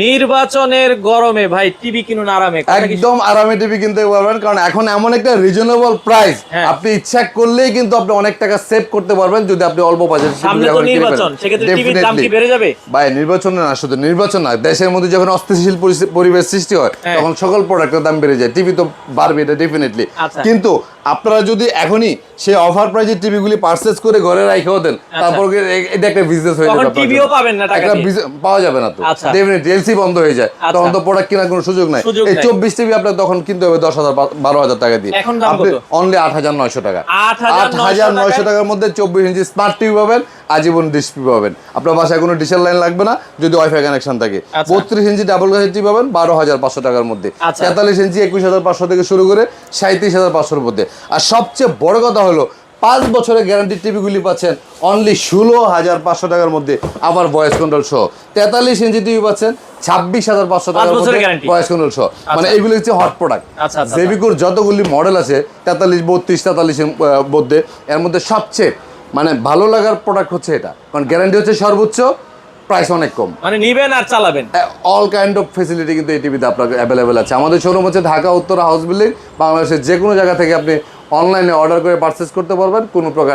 নির্বাচনের গরমে ভাই টিভি কিনুন আরামে। একদম আরামে টিভি কিনতে পারবেন কারণ এখন এমন একটা রিজনেবল প্রাইস হ্যাঁ। আপনি ইচ্ছা করলেই কিন্তু আপনি অনেক টাকা সেভ করতে পারবেন যদি আপনি অল্প বাজেট সামনে তো নির্বাচন সেক্ষেত্রে টিভির দাম কি বেড়ে যাবে? ভাই নির্বাচন না শুধু নির্বাচন না দেশের মধ্যে যখন অস্থিতিশীল পরিবেশ সৃষ্টি হয় হ্যাঁ। তখন সকল প্রোডাক্টের দাম বেড়ে যায়। টিভি তো বাড়বে এটা ডেফিনেটলি আচ্ছা। কিন্তু আপনারা যদি এখনই সেই অফার প্রাইজের টিভিগুলি পারচেজ করে ঘরে রাখেও দেন তারপর এটা একটা বিজনেস হয়ে যাবে টিভিও পাবেন না টাকা। পাওয়া যাবে না তো আচ্ছা। ডেফিনেটলি এলসি বন্ধ হয়ে যায় আচ্ছা। তখন তো প্রোডাক্ট কেনার কোনো সুযোগ নাই এই নাই। চব্বিশ টিভি আপনার তখন কিনতে হবে দশ হাজার বা- বারো হাজার টাকা দিয়ে এখন দাম আপনি কত? অনলি আট হাজার নয়শো টাকা 8,900 আট হাজার নয়শো টাকায়? টাকার মধ্যে চব্বিশ ইঞ্চি স্মার্ট টিভি পাবেন আজীবন ডিসপ্লে পাবেন আপনার বাসায় কোনো ডিসেল লাইন লাগবে না যদি ওয়াইফাই কানেকশন থাকে আচ্ছা। বত্রিশ ইঞ্চি ডাবল গ্লাসের টিভি পাবেন বারো হাজার পাঁচশো টাকার মধ্যে আচ্ছা। তেতাল্লিশ ইঞ্চি একুশ হাজার পাঁচশো থেকে শুরু করে সাঁত্রিশ হাজার পাঁচশোর মধ্যে আর সবচেয়ে বড় কথা হলো পাঁচ বছরের গ্যারান্টি টিভিগুলি পাচ্ছেন অনলি ষোলো হাজার পাঁচশো টাকার মধ্যে আবার ভয়েস কন্ট্রোল সহ তেতাল্লিশ ইঞ্চি টিভি পাচ্ছেন ছাব্বিশ হাজার পাঁচশো টাকার মধ্যে। ভয়েস কন্ট্রোল সহ মানে এগুলো হচ্ছে হট প্রোডাক্ট আচ্ছা, আচ্ছা, জেবিকোর যতগুলি মডেল আছে তেতাল্লিশ বত্রিশ তেতাল্লিশের মধ্যে এর মধ্যে সবচেয়ে মানে ভালো লাগার প্রোডাক্ট হচ্ছে এটা। কারণ গ্যারান্টি হচ্ছে সর্বোচ্চ প্রাইস অনেক কম। মানে নিবেন আর চালাবেন। অল কাইন্ড অফ ফেসিলিটি কিন্তু এই টিভিতে আপনার অ্যাভেলেবেল আছে। আমাদের শোরুম হচ্ছে ঢাকা উত্তরা হাউস বিল্ডিং বাংলাদেশের যে কোনো জায়গা থেকে আপনি অনলাইনে অর্ডার করে পারচেস করতে পারবেন। কোনো প্রকার